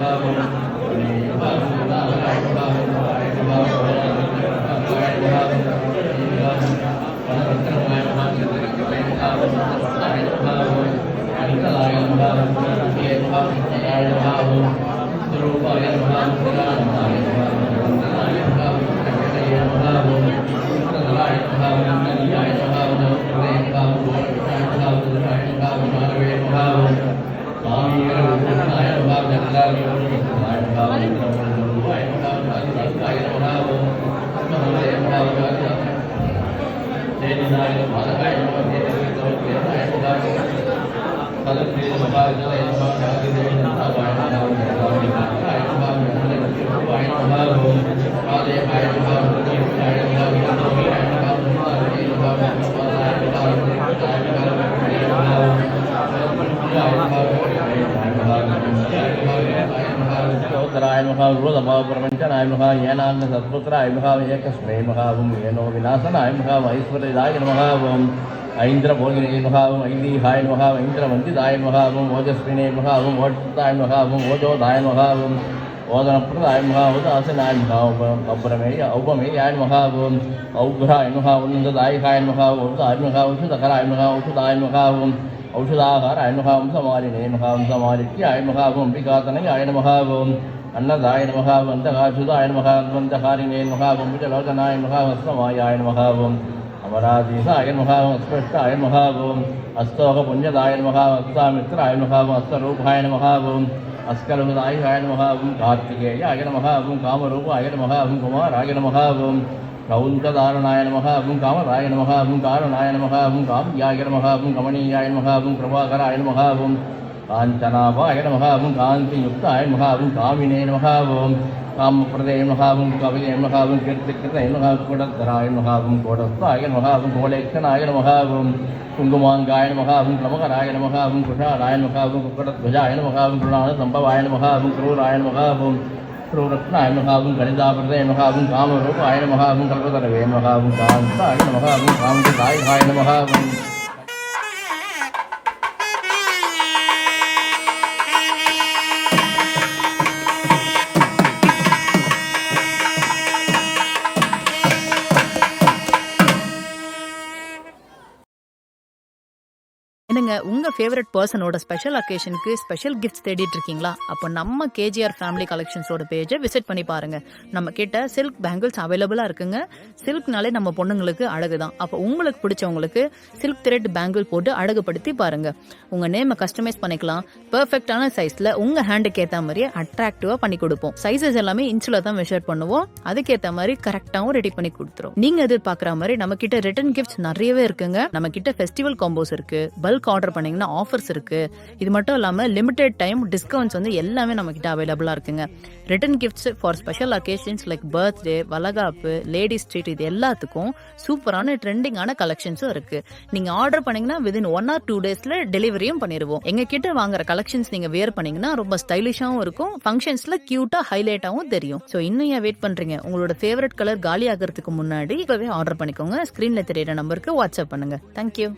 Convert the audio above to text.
Amen. இரண்டாவது அல்லாவியோடு ஐந்தாவது ஐந்தாவது ஐந்தாவது ஐநூறாவது ஐந்தாவது தேனிதாயிரம் येनान्न सत्पुत्राय महा एकस्मै महावं येनो विनाशनाय महा ऐश्वर्यदाय नमः ओम् ऐन्द्रभोगिने महावं ऐलीहाय महा ऐन्द्रवन्दिताय महावं ओजस्विने महावं ओट्ताय महावं ओजोदाय महावं ओदनप्रदाय महा उदासनाय महा अप्रमेय औपमेयाय महावं औघ्राय महा उन्नदायकाय महा औदाय महा औषधकराय महा औषधाय महावं औषधाहाराय महा समालिने महा அன்னதாய நமகா வந்த காசுதாய நமகா வந்த ஹாரிணே மகாவம் விஜலோகனாய மகாவஸ்வமாயாய மகாவம் அமராதீசாய மகாவம் அஸ்பிருஷ்டாய மகாவம் அஸ்தோக புண்ணியதாய மகாவம் அஸ்தாமித்ராய மகாவம் அஸ்தரூபாய மகாவம் அஸ்கரமுதாய மகாவும் கார்த்திகேயாய மகாவும் காமரூபாய மகாவும் குமாராய மகாவும் கௌந்ததாரணாய மகாவும் காமராய மகாவும் காரணாய மகாவும் காமியாய மகாவும் கமனீயாய மகாவும் பிரபாகராய மகாவும் காஞ்சனாபாய நமகாவும் காந்தி யுக்தாய மகாவும் காமினே நமகாவும் காமப்பிரதே மகாவும் கவிதை மகாவும் கீர்த்திக்கிருதை மகாவும் கூடத்தராய மகாவும் கோடத்தாய மகாவும் கோலேக்கனாய மகாவும் குங்குமாங்காய மகாவும் கமகராய மகாவும் குஷாலாய மகாவும் குக்கடத்வஜாய மகாவும் குணான சம்பவாய மகாவும் குரூராய மகாவும் குரூரத்னாய மகாவும் கணிதாபிரதே மகாவும் காமரூபாய மகாவும் கல்பதரவே மகாவும் காந்தாய மகாவும் காந்ததாய மகாவும் என்னங்க உங்க ஃபேவரட் பர்சனோட ஸ்பெஷல் அக்கேஷனுக்கு ஸ்பெஷல் கிஃப்ட்ஸ் தேடிட்டு இருக்கீங்களா? அப்போ நம்ம கேஜிஆர் ஃபேமிலி கலெக்ஷன்ஸோட பேஜை விசிட் பண்ணி பாருங்க. நம்ம கிட்ட சில்க் பேங்கிள்ஸ் அவைலபிளா இருக்குங்க. சில்க்னாலே நம்ம பொண்ணுங்களுக்கு அழகு தான் அப்போ உங்களுக்கு பிடிச்சவங்களுக்கு சில்க் த்ரெட் பேங்கிள் போட்டு அழகுபடுத்தி பாருங்க. உங்க நேமை கஸ்டமைஸ் பண்ணிக்கலாம். பெர்ஃபெக்டான சைஸ்ல உங்க ஹேண்டுக்கு ஏத்த மாதிரியே அட்ராக்டிவா பண்ணி கொடுப்போம். சைஸஸ் எல்லாமே இன்ச்சில் தான் மெஷர் பண்ணுவோம். அதுக்கேத்த மாதிரி கரெக்டாவும் ரெடி பண்ணி கொடுத்துரும். நீங்க எதிர்பார்க்குற மாதிரி நம்ம கிட்ட ரிட்டன் கிஃப்ட்ஸ் நிறையவே இருக்குங்க. நம்ம கிட்ட ஃபெஸ்டிவல் காம்போஸ் இருக்கு. பல்க் ஆர்டர் பண்ணீங்கன்னா ஆஃபர்ஸ் இருக்கு. இது மட்டும் இல்லாமல் லிமிடெட் டைம் டிஸ்கவுண்ட்ஸ் வந்து எல்லாமே நம்ம கிட்ட அவைலபிளா இருக்குங்க. Return gifts for special occasions like birthday வளகாப்பு லேடிஸ் ஸ்ட்ரீட் இது எல்லாத்துக்கும் சூப்பரான ட்ரெண்டிங்கான கலெக்ஷன்ஸும் இருக்கு. நீங்க ஆர்டர் பண்ணீங்கன்னா விதின் ஒன் ஆர் டூ டேஸ்ல டெலிவரியும் பண்ணிடுவோம் எங்க கிட்ட வாங்குற கலெக்ஷன்ஸ் நீங்க வேர் பண்ணீங்கன்னா ரொம்ப ஸ்டைலிஷாவும் இருக்கும். ஃபங்க்ஷன்ஸ்ல கியூட்டா ஹைலைட்டாவும் தெரியும். ஸோ இன்னும் ஏன் வெயிட் பண்றீங்க? உங்களோட ஃபேவரட் கலர் காலி ஆகிறதுக்கு முன்னாடி இப்பவே ஆர்டர் பண்ணிக்கோங்க. ஸ்கிரீன்ல தெரியிற நம்பருக்கு வாட்ஸ்அப் பண்ணுங்க. தேங்க்யூ